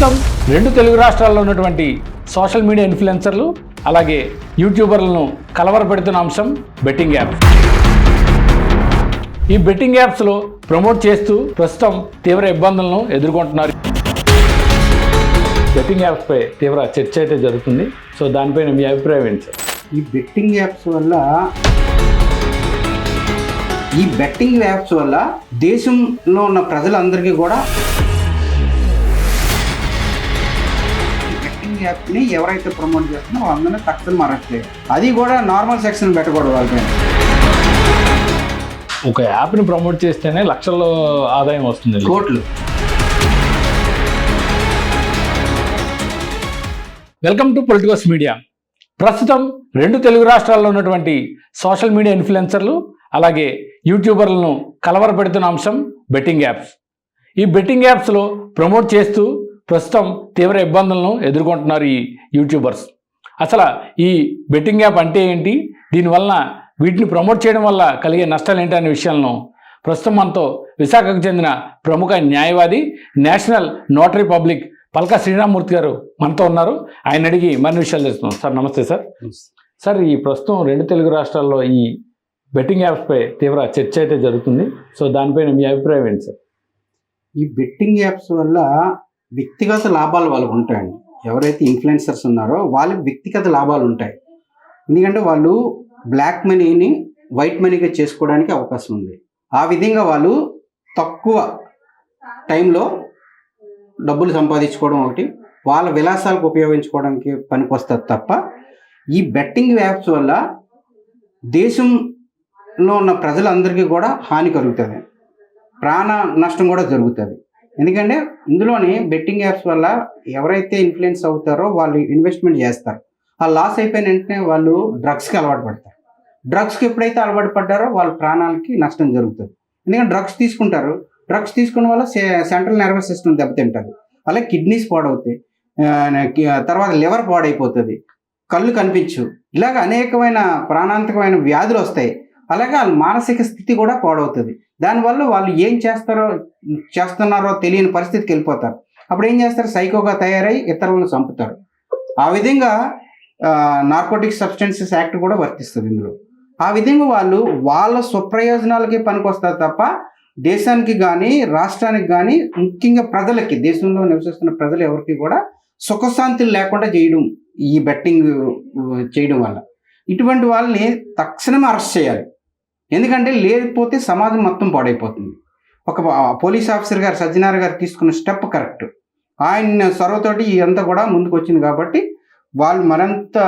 ప్రస్తుతం రెండు తెలుగు రాష్ట్రాల్లో ఉన్నటువంటి సోషల్ మీడియా ఇన్ఫ్లుయెన్సర్లు అలాగే యూట్యూబర్లను కలవరపెడుతున్న అంశం బెట్టింగ్ యాప్ ఈ బెట్టింగ్ యాప్స్లో ప్రమోట్ చేస్తూ ప్రస్తుతం తీవ్ర ఇబ్బందులను ఎదుర్కొంటున్నారు. బెట్టింగ్ యాప్స్పై తీవ్ర చర్చ అయితే జరుగుతుంది. సో దానిపైన మీ అభిప్రాయం ఏంటి సార్? ఈ బెట్టింగ్ యాప్స్ వల్ల ఈ బెట్టింగ్ యాప్స్ వల్ల దేశంలో ఉన్న ప్రజలందరికీ కూడా యాప్ని ఎవరైతే ప్రమోట్ చేస్తున్నారో వాళ్ళందరినీ తక్షణం అరెస్ట్ చేయాలి. అది కూడా నార్మల్ సెక్షన్ పెట్టకూడదు వాళ్ళపైన ఒక యాప్ని ప్రమోట్ చేస్తేనే లక్షల్లో ఆదాయం వస్తుంది కోట్లు. Welcome to politicals media. ప్రస్తుతం రెండు తెలుగు రాష్ట్రాల్లో ఉన్నటువంటి సోషల్ మీడియా ఇన్ఫ్లుయెన్సర్లు అలాగే యూట్యూబర్లను కలవరపెడుతున్న అంశం బెట్టింగ్ యాప్స్. ఈ బెట్టింగ్ యాప్స్లో ప్రమోట్ చేస్తూ ప్రస్తుతం తీవ్ర ఇబ్బందులను ఎదుర్కొంటున్నారు ఈ యూట్యూబర్స్. అసలు ఈ బెట్టింగ్ యాప్ అంటే ఏంటి? దీనివలన వీటిని ప్రమోట్ చేయడం వల్ల కలిగే నష్టాలు ఏంటి అనే విషయాలను ప్రస్తుతం మనతో విశాఖకు చెందిన ప్రముఖ న్యాయవాది national notary public Palka Sriramamurthy గారు మనతో ఉన్నారు. ఆయన అడిగి మరిన్ని విషయాలు తెలుస్తున్నాం సార్ నమస్తే సార్. సార్ ఈ ప్రస్తుతం రెండు తెలుగు రాష్ట్రాల్లో ఈ బెట్టింగ్ యాప్స్పై తీవ్ర చర్చ అయితే జరుగుతుంది. సో దానిపైన మీ అభిప్రాయం ఏంటి సార్? ఈ బెట్టింగ్ యాప్స్ వల్ల వ్యక్తిగత లాభాలు వాళ్ళకు ఉంటాయండి. ఎవరైతే ఇన్ఫ్లుయెన్సర్స్ ఉన్నారో వాళ్ళకి వ్యక్తిగత లాభాలు ఉంటాయి. ఎందుకంటే వాళ్ళు బ్లాక్ మనీని వైట్ మనీగా చేసుకోవడానికి అవకాశం ఉంది. ఆ విధంగా వాళ్ళు తక్కువ టైంలో డబ్బులు సంపాదించుకోవడం ఒకటి వాళ్ళ విలాసాలకు ఉపయోగించుకోవడానికి పనికొస్తుంది తప్ప ఈ బెట్టింగ్ యాప్స్ వల్ల దేశంలో ఉన్న ప్రజలందరికీ కూడా హాని కలుగుతుంది. ప్రాణ నష్టం కూడా జరుగుతుంది. ఎందుకంటే ఇందులోని బెట్టింగ్ యాప్స్ వల్ల ఎవరైతే ఇన్ఫ్లుయెన్స్ అవుతారో వాళ్ళు ఇన్వెస్ట్మెంట్ చేస్తారు. ఆ లాస్ అయిపోయిన వెంటనే వాళ్ళు డ్రగ్స్కి అలవాటు పడతారు. డ్రగ్స్కి ఎప్పుడైతే అలవాటు పడ్డారో వాళ్ళ ప్రాణాలకి నష్టం జరుగుతుంది. ఎందుకంటే డ్రగ్స్ తీసుకుంటారు. డ్రగ్స్ తీసుకున్న వల్ల సెంట్రల్ నర్వస్ సిస్టమ్ దెబ్బతింటుంది. అలాగే కిడ్నీస్ పాడవుతాయి. తర్వాత లివర్ పాడైపోతుంది. కళ్ళు కనిపించు ఇలాగ అనేకమైన ప్రాణాంతకమైన వ్యాధులు వస్తాయి. అలాగే వాళ్ళ మానసిక స్థితి కూడా పాడవుతుంది. దానివల్ల వాళ్ళు ఏం చేస్తారో చేస్తున్నారో తెలియని పరిస్థితికి వెళ్ళిపోతారు. అప్పుడు ఏం చేస్తారు? సైకోగా తయారై ఇతరులను చంపుతారు. ఆ విధంగా నార్కోటిక్ సబ్స్టెన్సెస్ యాక్ట్ కూడా వర్తిస్తుంది ఇందులో. ఆ విధంగా వాళ్ళు వాళ్ళ స్వప్రయోజనాలకే పనికొస్తారు తప్ప దేశానికి కానీ రాష్ట్రానికి కానీ ముఖ్యంగా ప్రజలకి దేశంలో నివసిస్తున్న ప్రజలు ఎవరికి కూడా సుఖశాంతులు లేకుండా చేయడం ఈ బెట్టింగ్ చేయడం వల్ల. ఇటువంటి వాళ్ళని తక్షణమే అరెస్ట్ చేయాలి. ఎందుకంటే లేకపోతే సమాజం మొత్తం పాడైపోతుంది. ఒక పోలీస్ ఆఫీసర్ గారు సజ్జనార్ గారు తీసుకున్న స్టెప్ కరెక్ట్. ఆయన సొరవతోటి ఇదంతా కూడా ముందుకు వచ్చింది కాబట్టి వాళ్ళు మరింత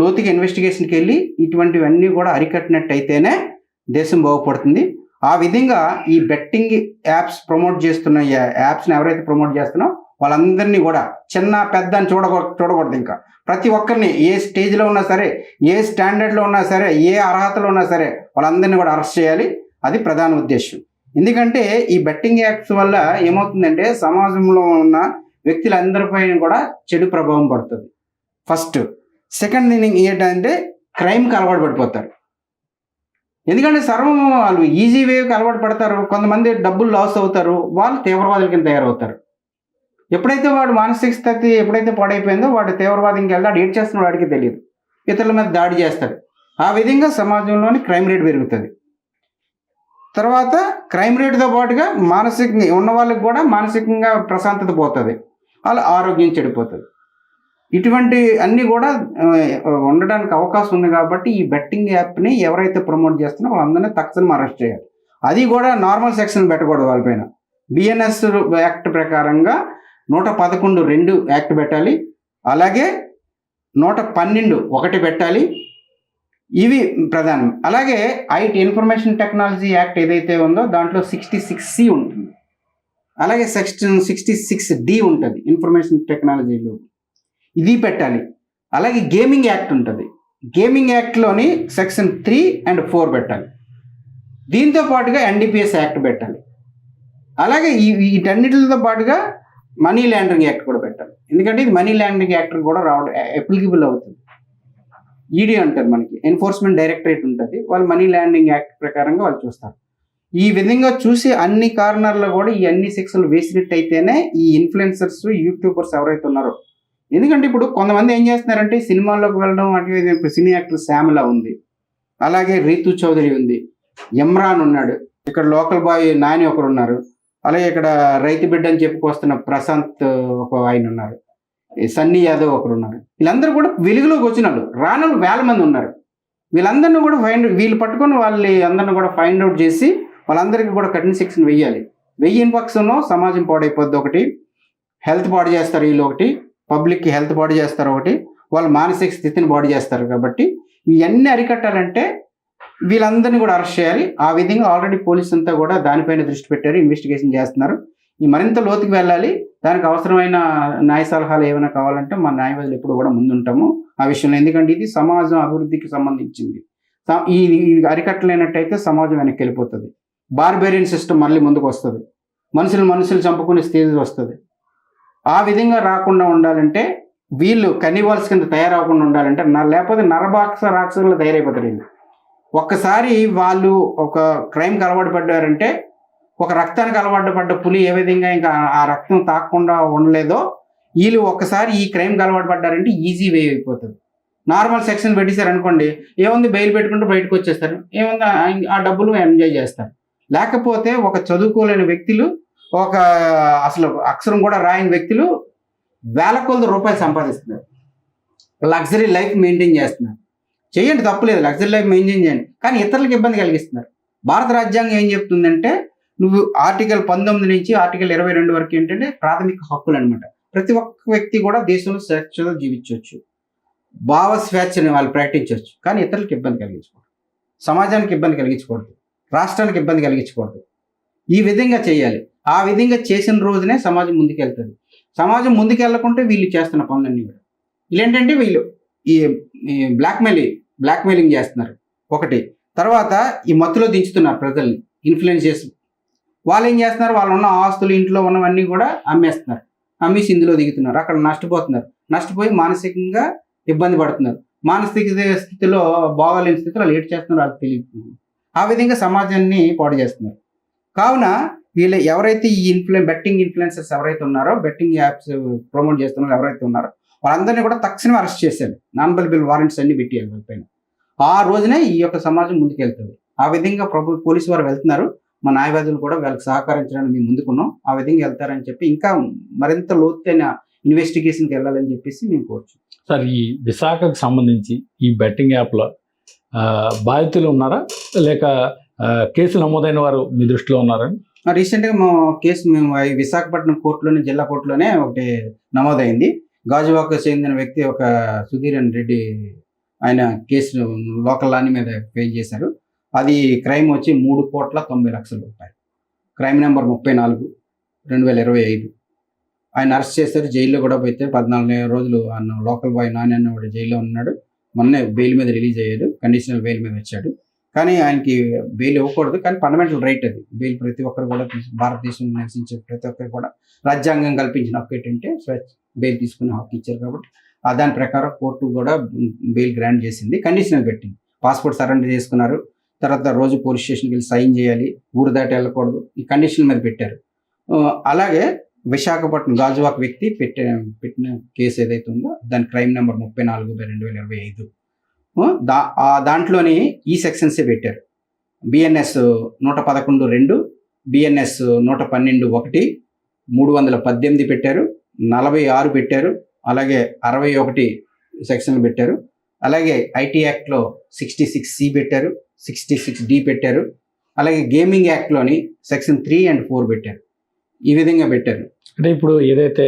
లోతుగా ఇన్వెస్టిగేషన్కి వెళ్ళి ఇటువంటివన్నీ కూడా అరికట్టినట్టయితేనే దేశం బాగుపడుతుంది. ఆ విధంగా ఈ బెట్టింగ్ యాప్స్ ప్రమోట్ చేస్తున్న యాప్స్ని ఎవరైతే ప్రమోట్ చేస్తున్నారో వాళ్ళందరినీ కూడా చిన్న పెద్ద అని చూడకూడదు చూడకూడదు ఇంకా. ప్రతి ఒక్కరిని ఏ స్టేజ్లో ఉన్నా సరే ఏ స్టాండర్డ్లో ఉన్నా సరే ఏ అర్హతలో ఉన్నా సరే వాళ్ళందరినీ కూడా అరెస్ట్ చేయాలి. అది ప్రధాన ఉద్దేశం ఎందుకంటే ఈ బెట్టింగ్ యాప్స్ వల్ల ఏమవుతుందంటే సమాజంలో ఉన్న వ్యక్తులందరిపైన కూడా చెడు ప్రభావం పడుతుంది. ఫస్ట్. సెకండ్ థింగ్ ఏంటంటే క్రైమ్కి అలవాటు పడిపోతారు. ఎందుకంటే సర్వం వాళ్ళు ఈజీ వేకి అలవాటు పడతారు. కొంతమంది డబ్బులు లాస్ అవుతారు. వాళ్ళు తీవ్రవాదుల కింద తయారవుతారు. ఎప్పుడైతే వాడు మానసిక స్థితి ఎప్పుడైతే పాడైపోయిందో వాడు తీవ్రవాదంకి వెళ్తాడు ఏడ్ చేస్తున్నాడు వాడికి తెలియదు. ఇతరుల మీద దాడి చేస్తాడు. ఆ విధంగా సమాజంలోని క్రైమ్ రేట్ పెరుగుతుంది. తర్వాత క్రైమ్ రేట్తో పాటుగా మానసికంగా ఉన్న వాళ్ళకి కూడా మానసికంగా ప్రశాంతత పోతుంది. వాళ్ళ ఆరోగ్యం చెడిపోతుంది. ఇటువంటి అన్నీ కూడా ఉండడానికి అవకాశం ఉంది కాబట్టి ఈ బెట్టింగ్ యాప్ని ఎవరైతే ప్రమోట్ చేస్తున్నారో వాళ్ళందరినీ తక్షణం అరెస్ట్ చేయాలి. అది కూడా నార్మల్ సెక్షన్ పెట్టకూడదు వాళ్ళపైన. బిఎన్ఎస్ యాక్ట్ ప్రకారంగా నూట పదకొండు రెండు యాక్ట్ పెట్టాలి. అలాగే నూట పన్నెండు ఒకటి పెట్టాలి. ఇవి ప్రధానం. అలాగే ఐటీ ఇన్ఫర్మేషన్ టెక్నాలజీ యాక్ట్ ఏదైతే ఉందో దాంట్లో సిక్స్టీ సిక్స్ సి ఉంటుంది. అలాగే సెక్షన్ సిక్స్టీ సిక్స్ డి ఉంటుంది ఇన్ఫర్మేషన్ టెక్నాలజీలో. ఇది పెట్టాలి. అలాగే గేమింగ్ యాక్ట్ ఉంటుంది. గేమింగ్ యాక్ట్లోని సెక్షన్ త్రీ అండ్ ఫోర్ పెట్టాలి. దీంతో పాటుగా ఎన్డీపీఎస్ యాక్ట్ పెట్టాలి. అలాగే ఈ వీటన్నిటితో పాటుగా మనీ ల్యాండరింగ్ యాక్ట్ కూడా పెట్టాలి ఎందుకంటే ఇది మనీ ల్యాండరింగ్ యాక్ట్ కూడా రావడం అప్లికబుల్ అవుతుంది. ఈడీ అంటారు మనకి. ఎన్ఫోర్స్మెంట్ డైరెక్టరేట్ ఉంటుంది. వాళ్ళు మనీ ల్యాండింగ్ యాక్ట్ ప్రకారంగా వాళ్ళు చూస్తారు. ఈ విధంగా చూసి అన్ని కార్నర్లో కూడా ఈ అన్ని సెక్షన్లు వేసినట్టయితేనే ఈ ఇన్ఫ్లుయెన్సర్స్ యూట్యూబర్స్ ఎవరైతే ఉన్నారో ఎందుకంటే ఇప్పుడు కొంతమంది ఏం చేస్తున్నారంటే సినిమాల్లోకి వెళ్ళడం అటు ఇప్పుడు సినీ యాక్టర్ శ్యామల ఉంది. అలాగే రీతు చౌదరి ఉంది. ఇమ్రాన్ ఉన్నాడు. ఇక్కడ లోకల్ బాయ్ నాని ఒకరు ఉన్నారు. అలాగే ఇక్కడ రైతు బిడ్డ అని చెప్పుకొస్తున్న ప్రశాంత్ ఒక ఆయన ఉన్నారు. సన్నీ యాదవ్ ఒకరు ఉన్నారు. వీళ్ళందరూ కూడా వెలుగులోకి వచ్చినారు. రానులు వేల మంది ఉన్నారు. వీళ్ళందరినీ కూడా ఫైండ్ వీళ్ళు పట్టుకొని వాళ్ళని అందరిని కూడా ఫైండ్ అవుట్ చేసి వాళ్ళందరికీ కూడా కఠిన శిక్షణ వెయ్యాలి వెయ్యిన పక్షంలో సమాజం పాడైపోద్ది ఒకటి. హెల్త్ పాడు చేస్తారు వీళ్ళు ఒకటి. పబ్లిక్కి హెల్త్ పాడు చేస్తారు ఒకటి. వాళ్ళ మానసిక స్థితిని పాడు చేస్తారు కాబట్టి ఇవన్నీ అరికట్టాలంటే వీళ్ళందరినీ కూడా అరెస్ట్ చేయాలి. ఆ విధంగా ఆల్రెడీ పోలీస్ అంతా కూడా దానిపైన దృష్టి పెట్టారు. ఇన్వెస్టిగేషన్ చేస్తున్నారు. ఈ మరింత లోతుకి వెళ్ళాలి. దానికి అవసరమైన న్యాయ సలహాలు ఏమైనా కావాలంటే మా న్యాయవాదులు ఎప్పుడు కూడా ముందుంటాము ఆ విషయంలో. ఎందుకంటే ఇది సమాజం అభివృద్ధికి సంబంధించింది. ఈ అరికట్టలేనట్టయితే సమాజం వెనక్కి వెళ్ళిపోతుంది. బార్బేరియన్ సిస్టమ్ మళ్ళీ ముందుకు వస్తుంది. మనుషులు మనుషులు చంపుకునే స్థితి వస్తుంది. ఆ విధంగా రాకుండా ఉండాలంటే వీళ్ళు కనివాల్స్ కింద తయారవకుండా ఉండాలంటే నా లేకపోతే నరబాక్స రాక్షసులు తయారైపోతారు వీళ్ళు. ఒక్కసారి వాళ్ళు ఒక క్రైమ్కి అలవాటు పడ్డారంటే ఒక రక్తానికి అలవాటు పడ్డ పులి ఏ విధంగా ఇంకా ఆ రక్తం తాకకుండా ఉండలేదో వీళ్ళు ఒక్కసారి ఈ క్రైమ్కి అలవాటు పడ్డారంటే ఈజీ వే అయిపోతుంది. నార్మల్ సెక్షన్ పెట్టేశారు అనుకోండి ఏముంది బెయిల్ పెట్టుకుంటూ బయటకు వచ్చేస్తారు. ఏముంది ఆ- ఆ డబ్బులు ఎంజాయ్ చేస్తారు. లేకపోతే ఒక చదువుకోలేని వ్యక్తులు ఒక అసలు అక్షరం కూడా రాయని వ్యక్తులు వేల కొలది రూపాయలు సంపాదిస్తున్నారు. లగ్జరీ లైఫ్ మెయింటైన్ చేస్తున్నారు. చేయండి తప్పులేదు లగ్జరీ లైఫ్ మెయింటైన్ చేయండి. కానీ ఇతరులకు ఇబ్బంది కలిగిస్తున్నారు. భారత రాజ్యాంగం ఏం చెప్తుందంటే నువ్వు ఆర్టికల్ పంతొమ్మిది నుంచి ఆర్టికల్ ఇరవై రెండు వరకు ఏంటంటే ప్రాథమిక హక్కులు అనమాట ప్రతి ఒక్క వ్యక్తి కూడా దేశంలో స్వేచ్ఛగా జీవించవచ్చు. భావ స్వేచ్ఛని వాళ్ళు ప్రకటించవచ్చు. కానీ ఇతరులకు ఇబ్బంది కలిగించకూడదు. సమాజానికి ఇబ్బంది కలిగించకూడదు. రాష్ట్రానికి ఇబ్బంది కలిగించకూడదు. ఈ విధంగా చేయాలి. ఆ విధంగా చేసిన రోజునే సమాజం ముందుకెళ్తుంది. సమాజం ముందుకెళ్ళకుంటే వీళ్ళు చేస్తున్న పనులన్నీ కూడా. వీళ్ళేంటంటే వీళ్ళు ఈ బ్లాక్మెయిల్ బ్లాక్మెయిలింగ్ చేస్తున్నారు. ఒకటి. తర్వాత ఈ మత్తులో దించుతున్నారు ప్రజల్ని ఇన్ఫ్లుయెన్స్ చేసి వాళ్ళు ఏం చేస్తున్నారు? వాళ్ళు ఉన్న ఆస్తులు ఇంట్లో ఉన్నవన్నీ కూడా అమ్మేస్తున్నారు. అమ్మేసి ఇందులో దిగుతున్నారు. అక్కడ నష్టపోతున్నారు. నష్టపోయి మానసికంగా ఇబ్బంది పడుతున్నారు. మానసిక స్థితిలో బాగాలేని స్థితిలో లేట్ చేస్తున్నారు వాళ్ళకి తెలియదు ఆ విధంగా సమాజాన్ని పాడు చేస్తున్నారు. కావున వీళ్ళు ఎవరైతే ఈ ఇన్ఫ్లుయెన్ బెట్టింగ్ ఇన్ఫ్లుయెన్సర్స్ ఎవరైతే ఉన్నారో బెట్టింగ్ యాప్స్ ప్రమోట్ చేస్తున్నారో ఎవరైతే ఉన్నారో వాళ్ళందరినీ కూడా తక్షణమే అరెస్ట్ చేశారు నాన్ బెలబుల్ వారెంట్స్ అన్ని పెట్టేయాలి వాళ్ళపైన ఆ రోజునే ఈ యొక్క సమాజం ముందుకెళ్తుంది. ఆ విధంగా ప్రభు పోలీసు వారు వెళ్తున్నారు. మా న్యాయవాదులు కూడా వాళ్ళకి సహకరించడానికి మేము ముందుకున్నాం. ఆ విధంగా వెళ్తారని చెప్పి ఇంకా మరింత లోతైన ఇన్వెస్టిగేషన్కి వెళ్ళాలని చెప్పేసి మేము కోరుచు సార్ ఈ విశాఖకు సంబంధించి ఈ బెట్టింగ్ యాప్లో బాధితులు ఉన్నారా? లేక కేసు నమోదైన వారు మీ దృష్టిలో ఉన్నారా? రీసెంట్గా మా కేసు మేము విశాఖపట్నం కోర్టులోనే జిల్లా కోర్టులోనే ఒకటి నమోదైంది. గాజువాక చెందిన వ్యక్తి ఒక సుధీరన్ రెడ్డి ఆయన కేసు లోకల్ లాని మీద ఫెయిల్ చేశారు. అది క్రైమ్ వచ్చి మూడు కోట్ల తొంభై లక్షల రూపాయలు. క్రైమ్ నెంబర్ ముప్పై నాలుగు రెండు వేల ఇరవై ఐదు. ఆయన అరెస్ట్ చేశారు జైల్లో కూడా పోతే పద్నాలుగు రోజులు అన్న లోకల్ బాయ్ నాని అన్న వాడు జైల్లో ఉన్నాడు. మొన్నే బెయిల్ మీద రిలీజ్ అయ్యాడు కండిషనల్ బెయిల్ మీద వచ్చాడు. కానీ ఆయనకి బెయిల్ ఇవ్వకూడదు కానీ ఫండమెంటల్ రైట్ అది. బెయిల్ ప్రతి ఒక్కరు కూడా భారతదేశంలో నివసించే ప్రతి ఒక్కరు కూడా రాజ్యాంగం కల్పించిన హక్కు ఏంటంటే స్వేచ్ఛ బెయిల్ తీసుకునే హక్కు ఇచ్చారు కాబట్టి ఆ దాని ప్రకారం కోర్టు కూడా బెయిల్ గ్రాంట్ చేసింది. కండిషనల్ పెట్టింది. పాస్పోర్ట్ సరెండర్ చేసుకున్నారు. తర్వాత రోజు పోలీస్ స్టేషన్కి వెళ్ళి సైన్ చేయాలి. ఊరు దాటి వెళ్ళకూడదు. ఈ కండిషన్ మీద పెట్టారు. అలాగే విశాఖపట్నం గాజువాక్ వ్యక్తి పెట్టిన పెట్టిన కేసు ఏదైతే ఉందో దాని క్రైమ్ నెంబర్ ముప్పై నాలుగు రెండు వేల ఇరవై ఐదు. దా దాంట్లోని ఈ సెక్షన్సే పెట్టారు. బిఎన్ఎస్ నూట పదకొండు రెండు బిఎన్ఎస్ నూట పన్నెండు ఒకటి మూడు వందల పద్దెనిమిది పెట్టారు. నలభై ఆరు పెట్టారు. అలాగే అరవై ఒకటి సెక్షన్లు పెట్టారు. అలాగే ఐటీ యాక్ట్లో సిక్స్టీ సిక్స్ సి పెట్టారు. సిక్స్టీ సిక్స్ డి పెట్టారు. అలాగే గేమింగ్ యాక్ట్లోని సెక్షన్ త్రీ అండ్ ఫోర్ పెట్టారు. ఈ విధంగా పెట్టారు. అంటే ఇప్పుడు ఏదైతే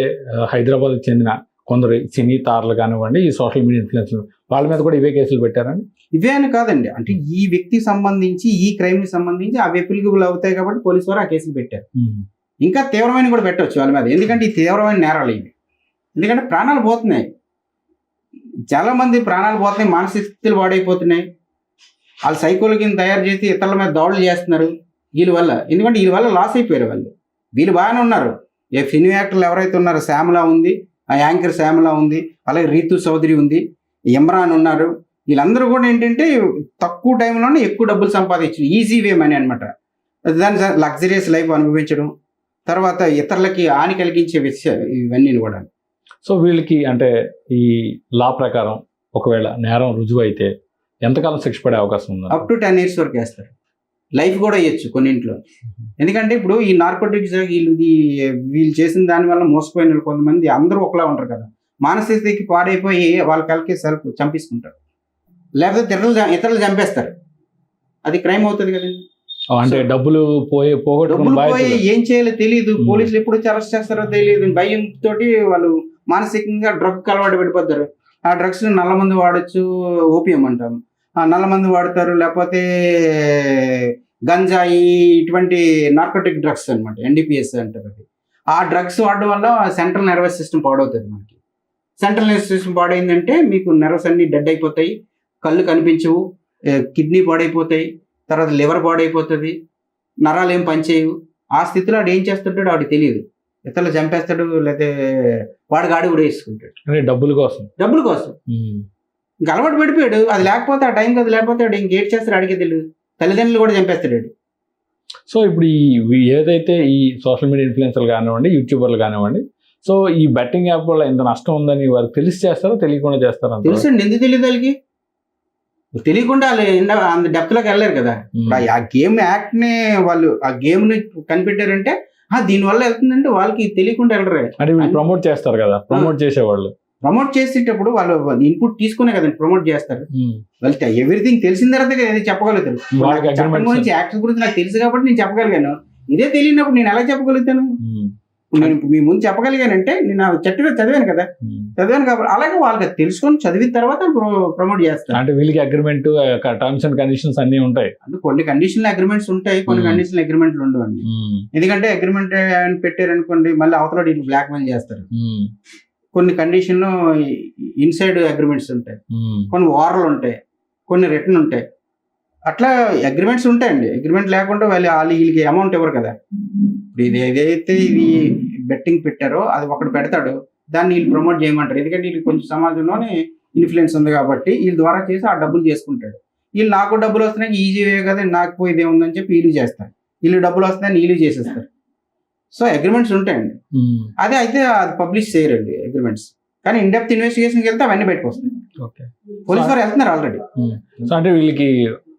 హైదరాబాద్కి చెందిన కొందరు సినీ తారలు కానివ్వండి ఈ సోషల్ మీడియా ఇన్ఫ్లుయెన్స్లు వాళ్ళ మీద కూడా ఇవే కేసులు పెట్టారండి? ఇవే అని కాదండి. అంటే ఈ వ్యక్తికి సంబంధించి ఈ క్రైమ్కి సంబంధించి అవి అప్లికబుల్ అవుతాయి కాబట్టి పోలీసు వారు ఆ కేసులు పెట్టారు. ఇంకా తీవ్రమైన కూడా పెట్టవచ్చు వాళ్ళ మీద. ఎందుకంటే ఈ తీవ్రమైన నేరాలు ఇవి. ఎందుకంటే ప్రాణాలు పోతున్నాయి. చాలా మంది ప్రాణాలు పోతున్నాయి మానసిక స్థితులు పాడైపోతున్నాయి. వాళ్ళు సైకోలకి తయారు చేసి ఇతరుల మీద దాడులు చేస్తున్నారు. వీళ్ళ వల్ల. ఎందుకంటే వీళ్ళ వల్ల లాస్ అయిపోయారు వాళ్ళు. వీళ్ళు బాగానే ఉన్నారు. ఏ సినీ యాక్టర్లు ఎవరైతే ఉన్నారో శ్యామలా ఉంది ఆ యాంకర్ శ్యామలా ఉంది అలాగే రీతు చౌదరి ఉంది ఇమ్రాన్ ఉన్నారు. వీళ్ళందరూ కూడా ఏంటంటే తక్కువ టైంలోనే ఎక్కువ డబ్బులు సంపాదించారు. ఈజీ వే మనీ అనమాట దాని లగ్జరియస్ లైఫ్ అనుభవించడం. తర్వాత ఇతరులకి హాని కలిగించే విషయం ఇవన్నీ కూడా. సో వీళ్ళకి అంటే ఈ లా ప్రకారం ఒకవేళ నేరం రుజువు అయితే ఎంతకాలం శిక్ష పడే అవకాశం ఉంది అప్ టు టెన్ ఇయర్స్ వరకు వేస్తారు. లైఫ్ కూడా ఇవ్వచ్చు కొన్నింట్లో. ఎందుకంటే ఇప్పుడు ఈ నార్కోటిక్స్ వీళ్ళు వీళ్ళు చేసిన దాని వల్ల మోసపోయిన కొంతమంది అందరూ ఒకలా ఉంటారు కదా. మానసిక పాడైపోయి వాళ్ళ కలికి సెల్ఫ్ చంపేసుకుంటారు. లేకపోతే ఇతరులు ఇతరులు చంపేస్తారు. అది క్రైమ్ అవుతుంది కదండి. అంటే డబ్బులు పోయి బాధ్యత ఏం చేయాలో తెలియదు Hmm. పోలీసులు ఎప్పుడు వచ్చి అరెస్ట్ చేస్తారో తెలియదు భయం తోటి వాళ్ళు మానసికంగా డ్రగ్ అలవాటు పడిపోతారు. ఆ డ్రగ్స్ నల్ల మంది వాడచ్చు ఓపియం అంటాం ఆ నల్ల మంది వాడతారు లేకపోతే గంజాయి ఇటువంటి నార్కోటిక్ డ్రగ్స్ అన్నమాట ఎన్డీపీఎస్ అంటారు అది. ఆ డ్రగ్స్ వాడడం వల్ల సెంట్రల్ నర్వస్ సిస్టమ్ పాడవుతుంది మనకి. సెంట్రల్ నర్వస్ సిస్టమ్ పాడైందంటే మీకు నర్వస్ అన్ని డెడ్ అయిపోతాయి కళ్ళు కనిపించవు కిడ్నీ పాడైపోతాయి తర్వాత లివర్ పాడైపోతుంది నరాలు ఏం పనిచేయవు. ఆ స్థితిలో ఆడు ఏం చేస్తుంటాడో ఆడికి తెలియదు. ఇతరులు చంపేస్తాడు లేకపోతే వాడికి ఆడి కూడా వేసుకుంటాడు. డబ్బుల కోసం. డబ్బుల కోసం. ఇంకా అలవాటు పడిపోయాడు. అది లేకపోతే ఆ టైంకి అది లేకపోతే ఆడు ఇంకేట్ చేస్తాడు అడిగే తెలియదు తల్లిదండ్రులు కూడా చంపేస్తాడు. సో ఇప్పుడు ఈ ఏదైతే ఈ సోషల్ మీడియా ఇన్ఫ్లుయెన్సర్లు కానివ్వండి యూట్యూబర్లు కానివ్వండి సో ఈ బెట్టింగ్ యాప్ వల్ల ఇంత నష్టం ఉందని వారు తెలిసి చేస్తారా తెలియకుండా చేస్తారా? తెలుసండి ఎందుకు తెలియదు వాళ్ళకి? తెలియకుండా వాళ్ళు అంత డెప్త్లోకి వెళ్ళారు కదా. ఆ- గేమ్ యాక్ట్ని వాళ్ళు ఆ గేమ్ని కనిపెట్టారంటే ఆ దీని వల్ల వెళ్తుందంటే వాళ్ళకి తెలియకుండా వెళ్ళరు. అంటే వీళ్ళు ప్రమోట్ చేస్తారు కదా ప్రమోట్ చేసేవాళ్ళు. ప్రమోట్ చేసేటప్పుడు వాళ్ళు ఇన్పుట్ తీసుకునే కదండి ప్రమోట్ చేస్తారు. ఉమ్. వాళ్ళకి ఎవ్రీథింగ్ తెలిసిన తర్వాత చెప్పగలుగుతారు గురించి యాక్షన్ గురించి నాకు తెలుసు కాబట్టి నేను చెప్పగలిగాను. ఇదే తెలియనప్పుడు నేను ఎలా చెప్పగలుగుతాను? నేను మీ ముందు చెప్పగలిగానంటే నేను ఆ చట్టం చదివాను కదా. చదివాను కాబట్టి అలాగే వాళ్ళకి తెలుసుకొని చదివిన తర్వాత ప్రమోట్ చేస్తాను అంటే వీళ్ళకి అగ్రిమెంట్ టర్మ్స్ అండ్ కండిషన్స్ అన్ని ఉంటాయి అంటే కొన్ని కండిషనల్ అగ్రిమెంట్స్ ఉంటాయి కొన్ని. కండిషనల్ అగ్రిమెంట్లు ఉండవండి. ఎందుకంటే అగ్రిమెంట్ పెట్టారనుకోండి మళ్ళీ అవతల వీళ్ళు బ్లాక్ మెయిల్ చేస్తారు. కొన్ని కండిషన్లు ఇన్సైడ్ అగ్రిమెంట్స్ ఉంటాయి. కొన్ని వారలు ఉంటాయి కొన్ని రిటర్న్ ఉంటాయి అట్లా అగ్రిమెంట్స్ ఉంటాయండి. అగ్రిమెంట్ లేకుండా వాళ్ళు వాళ్ళు వీళ్ళకి అమౌంట్ ఇవ్వరు కదా. ఇప్పుడు ఇది ఏదైతే ఇది బెట్టింగ్ పెట్టారో అది ఒకటి పెడతాడు. దాన్ని వీళ్ళు ప్రమోట్ చేయమంటారు. ఎందుకంటే వీళ్ళు కొంచెం సమాజంలోనే ఇన్ఫ్లుయెన్స్ ఉంది కాబట్టి వీళ్ళ ద్వారా చేసి ఆ డబ్బులు చేసుకుంటాడు. వీళ్ళు నాకు డబ్బులు వస్తున్నాయి ఈజీ వే కదా నాకు పోయి ఏముందని చెప్పి వీళ్ళు చేస్తారు. వీళ్ళు డబ్బులు వస్తున్నాయని వీళ్ళు చేసేస్తారు. సో అగ్రిమెంట్స్ ఉంటాయండి. ఉమ్. అదే అయితే అది పబ్లిష్ చేయరండి అగ్రిమెంట్స్ కానీ ఇన్ డెప్త్ ఇన్వెస్టిగేషన్కి వెళ్తే అవన్నీ బయటకు వస్తాయి. పోలీస్ వారు వెళ్తున్నారు ఆల్రెడీ సో అంటే వీళ్ళకి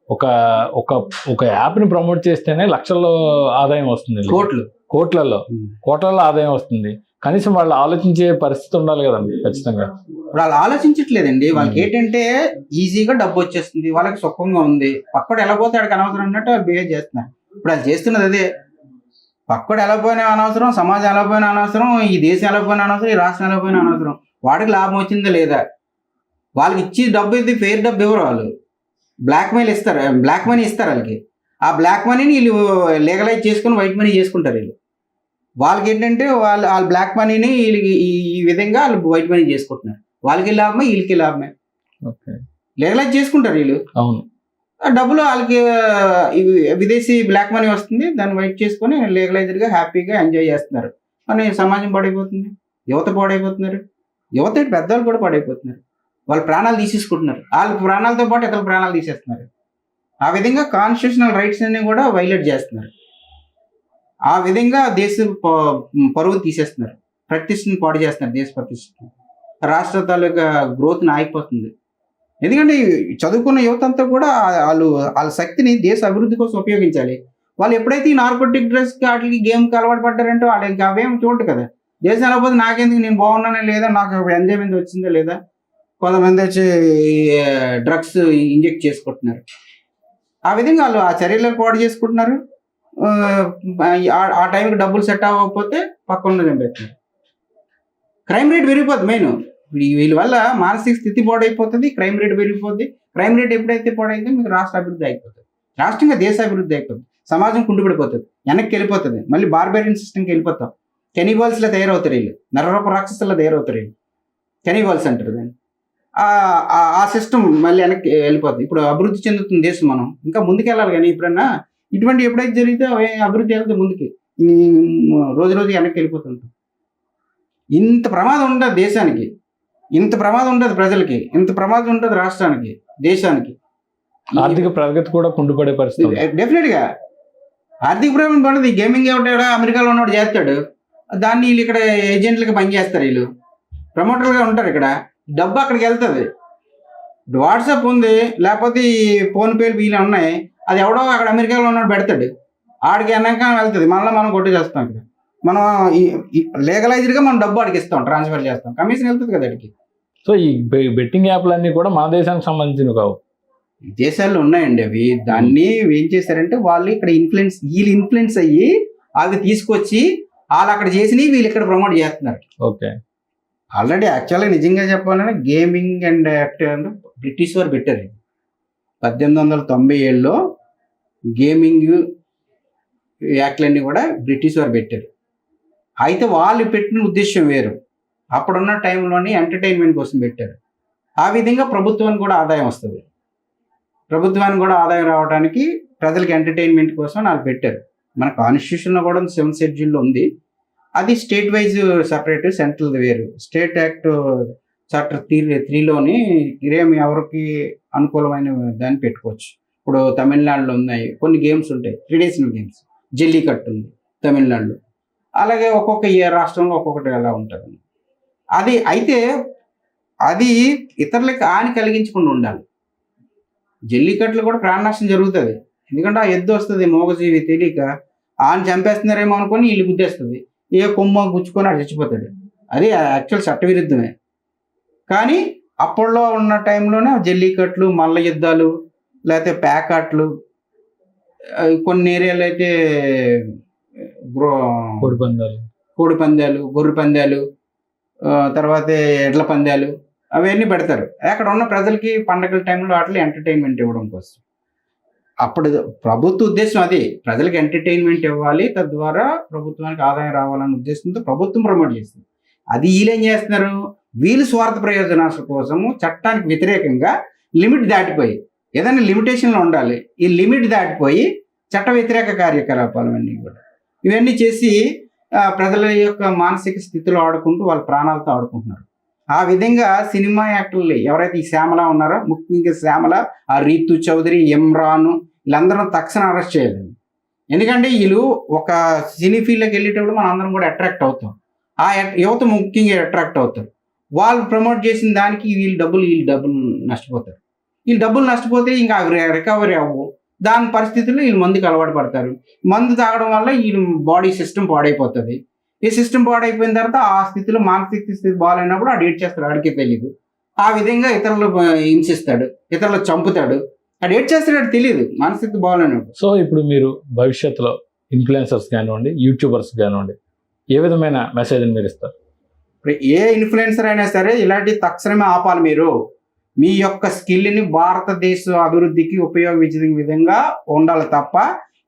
ఒక ఒక ఒక యాప్ని ప్రమోట్ చేస్తేనే లక్షల్లో ఆదాయం వస్తుంది. కోట్లు. కోట్లలో. కోట్లలో ఆదాయం వస్తుంది. కనీసం వాళ్ళు ఆలోచించే పరిస్థితి ఉండాలి కదండి ఖచ్చితంగా. ఇప్పుడు వాళ్ళు ఆలోచించట్లేదండి. వాళ్ళకి. ఏంటంటే ఈజీగా డబ్బు వచ్చేస్తుంది. వాళ్ళకి సుఖంగా ఉంది. పక్కడు ఎలా పోతే ఆడికి అనవసరం అన్నట్టు బిహేవ్ చేస్తున్నారు. ఇప్పుడు వాళ్ళు చేస్తున్నది అదే. పక్కడు ఎలా పోయినా అనవసరం సమాజం ఎలా పోయినా అనవసరం ఈ దేశం ఎలా పోయినా అనవసరం ఈ రాష్ట్రం ఎలా పోయినా అనవసరం. వాడికి లాభం వచ్చిందా లేదా? వాళ్ళకి ఇచ్చి డబ్బు ఇది ఫెయిర్ డబ్బు ఇవ్వరు వాళ్ళు? బ్లాక్ మెయిల్ ఇస్తారు బ్లాక్ మనీ ఇస్తారు వాళ్ళకి. ఆ బ్లాక్ మనీని వీళ్ళు లీగలైజ్ చేసుకుని వైట్ మనీ చేసుకుంటారు వీళ్ళు. వాళ్ళకి ఏంటంటే వాళ్ళు వాళ్ళ బ్లాక్ మనీని వీళ్ళకి ఈ విధంగా వాళ్ళు వైట్ మనీ చేసుకుంటున్నారు. వాళ్ళకి లాభమే వీళ్ళకి లాభమే. ఓకే. లీగలైజ్ చేసుకుంటారు వీళ్ళు. అవును. ఆ డబ్బులు వాళ్ళకి విదేశీ బ్లాక్ మనీ వస్తుంది దాన్ని వైట్ చేసుకొని లీగలైజ్డ్గా హ్యాపీగా ఎంజాయ్ చేస్తున్నారు. కానీ సమాజం పాడైపోతుంది యువత పాడైపోతున్నారు. యువత పెద్దవాళ్ళు కూడా పాడైపోతున్నారు. వాళ్ళ ప్రాణాలు తీసేసుకుంటున్నారు. వాళ్ళ ప్రాణాలతో పాటు ఇతర ప్రాణాలు తీసేస్తున్నారు. ఆ విధంగా కాన్స్టిట్యూషనల్ రైట్స్ అన్ని కూడా వైలేట్ చేస్తున్నారు. ఆ విధంగా దేశ ప- తీసేస్తున్నారు. ప్రతిష్టను పాడు చేస్తున్నారు దేశ ప్రతిష్టను. రాష్ట్ర తాలూకా గ్రోత్ని ఆగిపోతుంది. ఎందుకంటే చదువుకున్న యువత అంతా కూడా వాళ్ళు వాళ్ళ శక్తిని దేశ అభివృద్ధి కోసం ఉపయోగించాలి. వాళ్ళు ఎప్పుడైతే ఈ నార్కోటిక్ డ్రగ్స్ వాటికి గేమ్కి అలవాటు పడ్డారంటే వాళ్ళు ఇంకా అవేం చూడరు కదా. దేశం వెళ్ళకపోతే నాకెందుకు? నేను బాగున్నానా లేదా? నాకు ఎంజాయ్మెంట్ వచ్చిందా లేదా? కొంతమంది వచ్చి డ్రగ్స్ ఇంజెక్ట్ చేసుకుంటున్నారు. ఆ విధంగా వాళ్ళు ఆ చర్యలకు పాడు చేసుకుంటున్నారు. ఆ, టైంకి డబ్బులు సెట్ అవ్వకపోతే పక్కన చంపేస్తున్నారు క్రైమ్ రేట్ పెరిగిపోద్ది మెయిన్. వీళ్ళ వల్ల మానసిక స్థితి పాడైపోతుంది క్రైమ్ రేట్ పెరిగిపోద్ది. క్రైమ్ రేట్ ఎప్పుడైతే పాడైందో మీకు రాష్ట్ర అభివృద్ధి అయిపోతుంది. రాష్ట్రంగా దేశ అభివృద్ధి అయిపోతుంది సమాజం కుండిపడిపోతుంది వెనక్కి వెళ్ళిపోతుంది. మళ్ళీ బార్బేరియన్ సిస్టమ్కి వెళ్ళిపోతాం. కెనిబాల్స్లో తయారవుతారు వీళ్ళు. నరరూప రాక్షసుల్లో తయారవుతారు వీళ్ళు. కెనిబాల్స్ అంటారు దాన్ని. ఆ- సిస్టమ్ మళ్ళీ వెనక్కి వెళ్ళిపోతుంది ఇప్పుడు అభివృద్ధి చెందుతుంది దేశం మనం. ఇంకా ముందుకు వెళ్ళాలి కానీ ఇప్పుడన్నా ఇటువంటి ఎప్పుడైతే జరిగితే అవే అభివృద్ధి వెళ్తే ముందుకి. రోజు రోజు వెనక్కి వెళ్ళిపోతుంటాం. ఇంత ప్రమాదం ఉండదు దేశానికి. ఇంత ప్రమాదం ఉండదు ప్రజలకి. ఇంత ప్రమాదం ఉండదు రాష్ట్రానికి దేశానికి. ఆర్థిక ప్రగతి కూడా కుంటుపడే పరిస్థితి ఉంది. డెఫినెట్గా. ఆర్థిక ప్రయోజనం పడదు గేమింగ్ ఎవడాడో అమెరికాలో ఉన్నవాడు చేస్తాడు. దాన్ని వీళ్ళు ఇక్కడ ఏజెంట్లకి పనిచేస్తారు వీళ్ళు. ప్రమోటర్లుగా ఉంటారు ఇక్కడ. డబ్బు అక్కడికి వెళ్తుంది. వాట్సాప్ ఉంది లేకపోతే ఈ ఫోన్పేలు వీళ్ళు ఉన్నాయి. అది ఎవడో అక్కడ అమెరికాలో ఉన్నాడు పెడతాడు. ఆడికి వెనక వెళ్తుంది. మళ్ళీ మనం కొట్టి చేస్తాం ఇక్కడ. మనం లీగలైజ్డ్గా మనం డబ్బు ఆడికి ఇస్తాం ట్రాన్స్ఫర్ చేస్తాం. కమిషన్ వెళ్తుంది కదా అడికి సో ఈ బెట్టింగ్ యాప్లన్నీ కూడా మన దేశానికి సంబంధించినవి కావు. దేశాల్లో ఉన్నాయండి అవి. దాన్ని ఏం చేశారంటే వాళ్ళు ఇక్కడ ఇన్ఫ్లుయెన్స్ వీళ్ళు ఇన్ఫ్లుయెన్స్ అయ్యి అవి తీసుకొచ్చి వాళ్ళు అక్కడ చేసినవి వీళ్ళు ఇక్కడ ప్రమోట్ చేస్తున్నారు. ఓకే. ఆల్రెడీ యాక్చువల్గా నిజంగా చెప్పాలంటే గేమింగ్ అండ్ యాక్ట్ బ్రిటిష్ వారు పెట్టారు. పద్దెనిమిది వందల తొంభై ఏడులో గేమింగ్ యాక్ట్లన్నీ కూడా బ్రిటిష్ వారు పెట్టారు అయితే వాళ్ళు పెట్టిన ఉద్దేశం వేరు. అప్పుడున్న టైంలోని ఎంటర్టైన్మెంట్ కోసం పెట్టారు. ఆ విధంగా ప్రభుత్వానికి కూడా ఆదాయం వస్తుంది. ప్రభుత్వానికి కూడా ఆదాయం రావడానికి ప్రజలకి ఎంటర్టైన్మెంట్ కోసం వాళ్ళు పెట్టారు. మన కాన్స్టిట్యూషన్లో కూడా సెవెన్ షెడ్యూల్లో ఉంది. అది స్టేట్ వైజ్ సపరేట్ సెంట్రల్ వేరు. స్టేట్ యాక్ట్ చాప్టర్ త్రీ త్రీలోని గేమ్ ఎవరికి అనుకూలమైన దాన్ని పెట్టుకోవచ్చు. ఇప్పుడు తమిళనాడులో ఉన్నాయి. కొన్ని గేమ్స్ ఉంటాయి. ట్రెడిషనల్ గేమ్స్ జల్లికట్టు ఉంది తమిళనాడులో. అలాగే ఒక్కొక్క ఏ రాష్ట్రంలో ఒక్కొక్కటి అలా ఉంటుంది. అది అయితే అది ఇతరులకు హాని కలిగించకుండా ఉండాలి. జల్లికట్లు కూడా ప్రాణనాశం జరుగుతుంది. ఎందుకంటే ఆ ఎద్దు వస్తుంది మోగజీవి తెలియక. ఆయన చంపేస్తున్నారేమో అనుకొని వీళ్ళు గుద్దేస్తుంది. ఏ కొమ్మ గుచ్చుకొని ఆడు చచ్చిపోతాడు. అది యాక్చువల్ చట్టవిరుద్ధమే. కానీ అప్పట్లో ఉన్న టైంలోనే జల్లికట్లు మల్ల యుద్ధాలు లేకపోతే ప్యాకాట్లు కొన్ని ఏరియాలో అయితే కోడి పందాలు. కోడి పందాలు గొర్రె పందాలు తర్వాత ఎడ్ల పందాలు అవన్నీ పెడతారు. అక్కడ ఉన్న ప్రజలకి పండగల టైంలో వాటిలో ఎంటర్టైన్మెంట్ ఇవ్వడం కోసం. అప్పుడు ప్రభుత్వ ఉద్దేశం అది. ప్రజలకు ఎంటర్టైన్మెంట్ ఇవ్వాలి తద్వారా ప్రభుత్వానికి ఆదాయం రావాలనే ఉద్దేశంతో ప్రభుత్వం ప్రమోట్ చేస్తుంది అది వీళ్ళేం చేస్తున్నారు? వీళ్ళు స్వార్థ ప్రయోజనాల కోసము చట్టానికి వ్యతిరేకంగా లిమిట్ దాటిపోయి ఏదైనా లిమిటేషన్లో ఉండాలి. ఈ లిమిట్ దాటిపోయి చట్ట వ్యతిరేక కార్యకలాపాలు అన్నీ కూడా. ఇవన్నీ చేసి ప్రజల యొక్క మానసిక స్థితిలో ఆడుకుంటూ వాళ్ళ ప్రాణాలతో ఆడుకుంటున్నారు. ఆ విధంగా సినిమా యాక్టర్లు ఎవరైతే ఈ శ్యామల ఉన్నారో ముఖ్యంగా శ్యామల ఆ రీతు చౌదరి ఇమ్రాన్ వీళ్ళందరూ తక్షణ అరెస్ట్ చేయాలి. ఎందుకంటే వీళ్ళు ఒక సినీ ఫీల్డ్లోకి వెళ్ళేటప్పుడు మనం అందరం కూడా అట్రాక్ట్ అవుతాం. ఆ యువత ముఖ్యంగా అట్రాక్ట్ అవుతారు. వాళ్ళు ప్రమోట్ చేసిన దానికి వీళ్ళు డబ్బులు వీళ్ళు డబ్బులు నష్టపోతారు. వీళ్ళు డబ్బులు నష్టపోతే ఇంకా అవి రికవరీ అవ్వవు. దాని పరిస్థితుల్లో వీళ్ళు మందుకు అలవాటు పడతారు. మందు తాగడం వల్ల వీళ్ళు బాడీ సిస్టమ్ పాడైపోతుంది. ఈ సిస్టమ్ పాడైపోయిన తర్వాత ఆ స్థితిలో మానసిక స్థితి బాగాలేనప్పుడు ఆడు ఏడ్ చేస్తాడు ఆడికే తెలియదు ఆ విధంగా ఇతరులు హింసిస్తాడు ఇతరులు చంపుతాడు. ఆడు ఏడ్ చేస్తాడు తెలియదు మానసిక బాగాలేనప్పుడు. సో ఇప్పుడు మీరు భవిష్యత్తులో ఇన్ఫ్లుయెన్సర్స్ కానివ్వండి యూట్యూబర్స్ కానివ్వండి ఏ విధమైన మెసేజ్ని మీరు ఇస్తారు? ఇప్పుడు ఏ ఇన్ఫ్లుయెన్సర్ అయినా సరే ఇలాంటి తక్షణమే ఆపాలి మీరు. మీ యొక్క స్కిల్ని భారతదేశ అభివృద్ధికి ఉపయోగించే విధంగా ఉండాలి తప్ప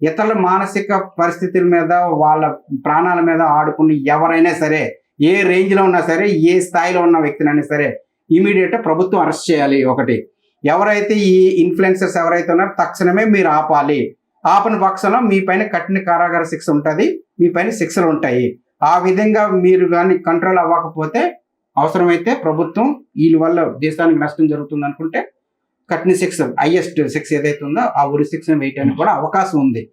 ఇతరుల మానసిక పరిస్థితుల మీద వాళ్ళ ప్రాణాల మీద ఆడుకుని ఎవరైనా సరే ఏ రేంజ్లో ఉన్నా సరే ఏ స్థాయిలో ఉన్న వ్యక్తినైనా సరే ఇమీడియట్గా ప్రభుత్వం అరెస్ట్ చేయాలి ఒకటి. ఎవరైతే ఈ ఇన్ఫ్లుయెన్సర్స్ ఎవరైతే ఉన్నారో తక్షణమే మీరు ఆపాలి. ఆపని పక్షంలో మీ పైన కఠిన కారాగార శిక్ష ఉంటుంది మీ పైన శిక్షలు ఉంటాయి. ఆ విధంగా మీరు కానీ కంట్రోల్ అవ్వకపోతే అవసరమైతే ప్రభుత్వం వీళ్ళ వల్ల దేశానికి నష్టం జరుగుతుంది అనుకుంటే కఠిన శిక్ష హైయెస్ట్ శిక్ష ఏదైతే ఉందో ఆ ఉరి శిక్ష వేయటానికి కూడా అవకాశం ఉంది.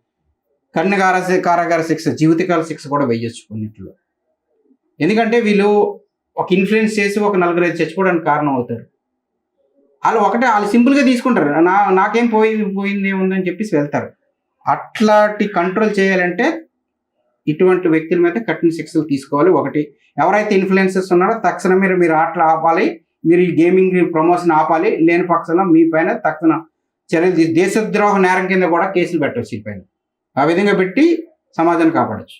కన్నుగార కారాగార శిక్ష జీవితకాల శిక్ష కూడా వేయొచ్చు కొన్నిట్లో. ఎందుకంటే వీళ్ళు ఒక ఇన్ఫ్లుయెన్స్ చేసి ఒక నలుగురు ఐదు చచ్చిపోవడానికి కారణం అవుతారు వాళ్ళు ఒకటే వాళ్ళు సింపుల్గా తీసుకుంటారు. నా నాకేం పోయి పోయింది ఏముందని చెప్పేసి వెళ్తారు. అట్లాంటి కంట్రోల్ చేయాలంటే ఇటువంటి వ్యక్తుల మీద కఠిన శిక్షలు తీసుకోవాలి. ఒకటి ఎవరైతే ఇన్ఫ్లుయెన్సెస్ ఉన్నారో తక్షణమే మీరు మీరు ఆటలు ఆపాలి మీరు ఈ గేమింగ్ ప్రమోషన్ ఆపాలి లేని పక్షంలో మీ పైన తక్షణ చర్యలు తీ- దేశద్రోహ నేరం కింద కూడా కేసులు పెట్టవచ్చు ఈ పైన. ఆ విధంగా పెట్టి సమాజాన్ని కాపాడచ్చు.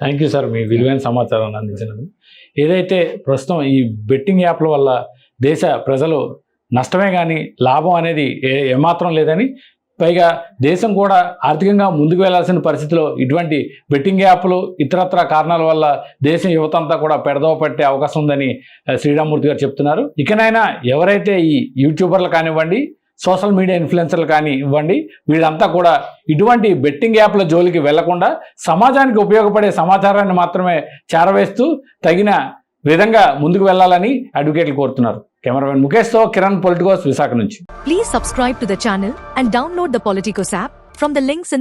థ్యాంక్ యూ సార్ మీ విలువైన సమాచారాన్ని అందించినందుకు. ఏదైతే ప్రస్తుతం ఈ బెట్టింగ్ యాప్ల వల్ల దేశ ప్రజలు నష్టమే కానీ లాభం అనేది ఏ ఏమాత్రం లేదని పైగా దేశం కూడా ఆర్థికంగా ముందుకు వెళ్ళాల్సిన పరిస్థితిలో ఇటువంటి బెట్టింగ్ యాప్లు ఇతరత్ర కారణాల వల్ల దేశం యువత అంతా కూడా పెడదవ పట్టే అవకాశం ఉందని శ్రీరామూర్తి గారు చెప్తున్నారు. ఇకనైనా ఎవరైతే ఈ యూట్యూబర్లు కానివ్వండి సోషల్ మీడియా ఇన్ఫ్లుయెన్సర్లు కానీ ఇవ్వండి వీళ్ళంతా కూడా ఇటువంటి బెట్టింగ్ యాప్ల జోలికి వెళ్ళకుండా సమాజానికి ఉపయోగపడే సమాచారాన్ని మాత్రమే చేరవేస్తూ తగిన విధంగా ముందుకు వెళ్ళాలని అడ్వకేట్లు కోరుతున్నారు. కెమెరామెన్ ముఖేష్తో కిరణ్ పొలిటికోస్ విశాఖ నుంచి. Please subscribe to the channel and download the app from the links